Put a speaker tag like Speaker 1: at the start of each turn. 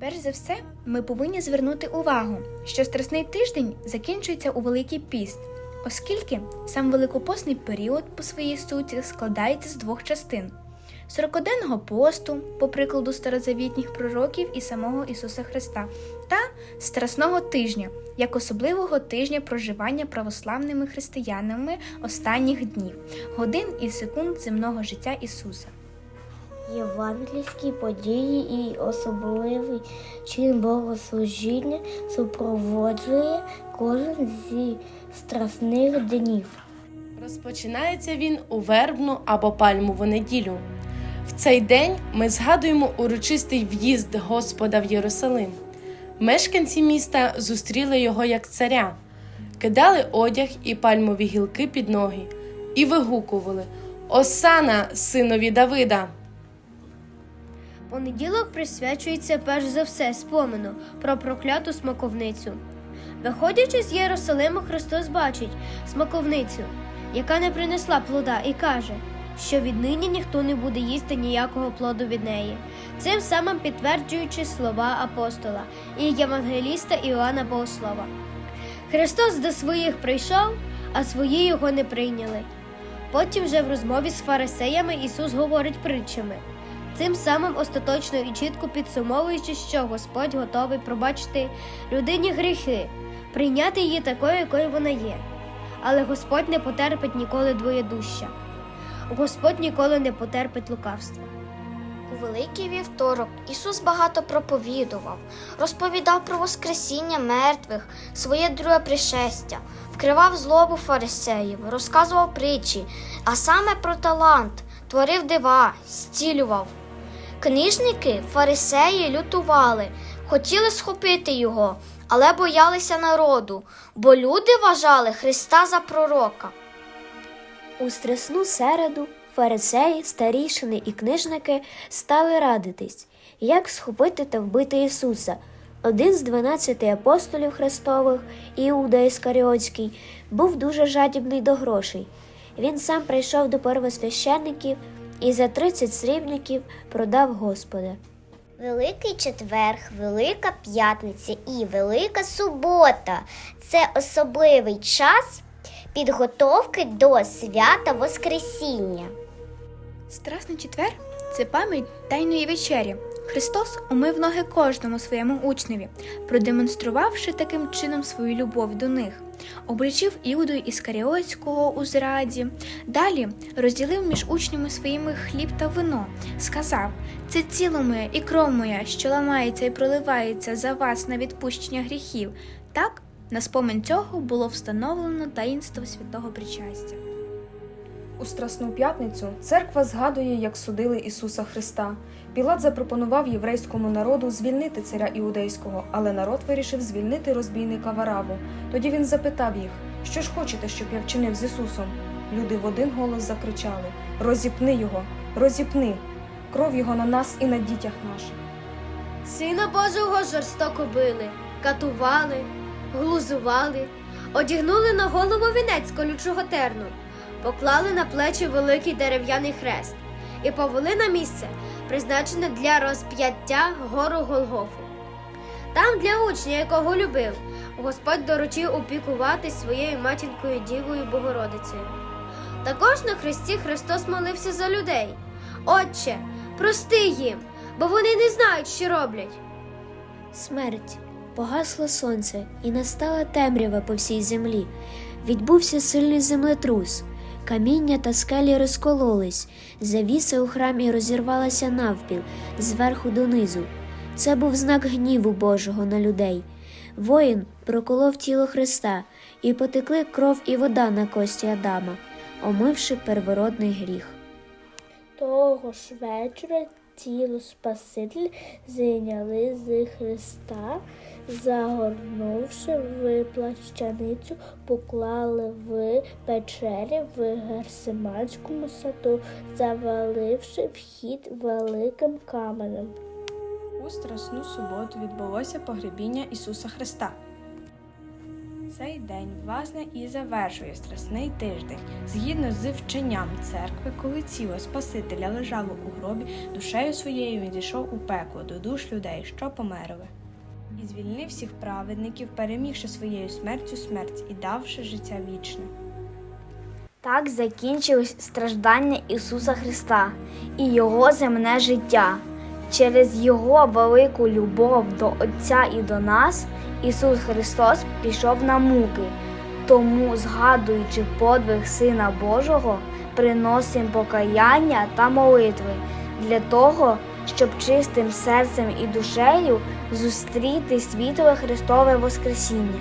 Speaker 1: Перш за все, ми повинні звернути увагу, що Страсний тиждень закінчується у Великий піст, оскільки сам великопосний період по своїй суті складається з двох частин: сорокоденного посту, по прикладу старозавітніх пророків і самого Ісуса Христа, та Страсного тижня, як особливого тижня проживання православними християнами останніх днів, годин і секунд земного життя Ісуса.
Speaker 2: Євангельські події і особливий чин богослужіння супроводжує кожен зі страсних днів.
Speaker 3: Розпочинається він у вербну або пальмову неділю. В цей день ми згадуємо урочистий в'їзд Господа в Єрусалим. Мешканці міста зустріли його як царя, кидали одяг і пальмові гілки під ноги і вигукували Осана, синові Давида!
Speaker 4: Понеділок присвячується перш за все спомену про прокляту смаковницю. Виходячи з Єрусалиму, Христос бачить смаковницю, яка не принесла плода, і каже, що віднині ніхто не буде їсти ніякого плоду від неї, цим самим підтверджуючи слова апостола і євангеліста Іоанна Богослова. Христос до своїх прийшов, а свої його не прийняли. Потім вже в розмові з фарисеями Ісус говорить притчами. Цим самим остаточно і чітко підсумовуючи, що Господь готовий пробачити людині гріхи, прийняти її такою, якою вона є. Але Господь не потерпить ніколи двоєдуща. Господь ніколи не потерпить лукавства.
Speaker 5: У Великий вівторок Ісус багато проповідував, розповідав про Воскресіння мертвих, своє друге пришестя, вкривав злобу фарисеїв, розказував притчі, а саме про талант, творив дива, зцілював. Книжники, фарисеї лютували, хотіли схопити його, але боялися народу, бо люди вважали Христа за пророка.
Speaker 2: У страсну середу фарисеї, старішини і книжники стали радитись, як схопити та вбити Ісуса. Один з дванадцяти апостолів Христових, Іуда Іскаріотський, був дуже жадібний до грошей. Він сам прийшов до первосвященників і за 30 срібників продав Господа.
Speaker 6: Великий четверг, Велика п'ятниця і Велика субота це особливий час підготовки до свята Воскресіння.
Speaker 1: Страсний четвер це пам'ять тайної вечері. Христос умив ноги кожному своєму учневі, продемонструвавши таким чином свою любов до них, обличив Іуду Іскаріотського у зраді. Далі розділив між учнями своїми хліб та вино, сказав: Це тіло моє і кров моя, що ламається і проливається за вас на відпущення гріхів. Так, на спомин цього було встановлено таїнство святого причастя.
Speaker 7: У Страсну п'ятницю церква згадує, як судили Ісуса Христа. Пілат запропонував єврейському народу звільнити царя іудейського, але народ вирішив звільнити розбійника Вараву. Тоді він запитав їх, що ж хочете, щоб я вчинив з Ісусом? Люди в один голос закричали: Розіпни його, розіпни! Кров його на нас і на дітях наших.
Speaker 4: Сина Божого жорстоко били, катували, глузували, одягнули на голову вінець колючого терну, поклали на плечі великий дерев'яний хрест і повели на місце, призначене для розп'яття гору Голгофу. Там для учня, якого любив, Господь доручив опікуватись своєю матінкою Дівою Богородицею. Також на хресті Христос молився за людей. Отче, прости їм, бо вони не знають, що роблять.
Speaker 2: Смерть. Погасло сонце, і настала темрява по всій землі. Відбувся сильний землетрус. Каміння та скелі розкололись, завіса у храмі розірвалася навпіл, зверху донизу. Це був знак гніву Божого на людей. Воїн проколов тіло Христа, і потекли кров і вода на кості Адама, омивши первородний гріх.
Speaker 8: Того ж вечора тіло Спаситель зайняли з Христа, загорнувши в плащаницю, поклали в печері в Герсиманському саду, заваливши вхід великим каменем.
Speaker 9: У Страсну суботу відбулося погребіння Ісуса Христа. Цей день, власне, і завершує страсний тиждень. Згідно з вченням церкви, коли тіло Спасителя лежало у гробі, душею своєю він зійшов у пекло до душ людей, що померли. І звільнив всіх праведників, перемігши своєю смертю смерть і давши життя вічне.
Speaker 6: Так закінчилось страждання Ісуса Христа і Його земне життя. Через Його велику любов до Отця і до нас Ісус Христос пішов на муки. Тому, згадуючи подвиг Сина Божого, приносимо покаяння та молитви для того, щоб чистим серцем і душею зустріти світле Христове Воскресіння.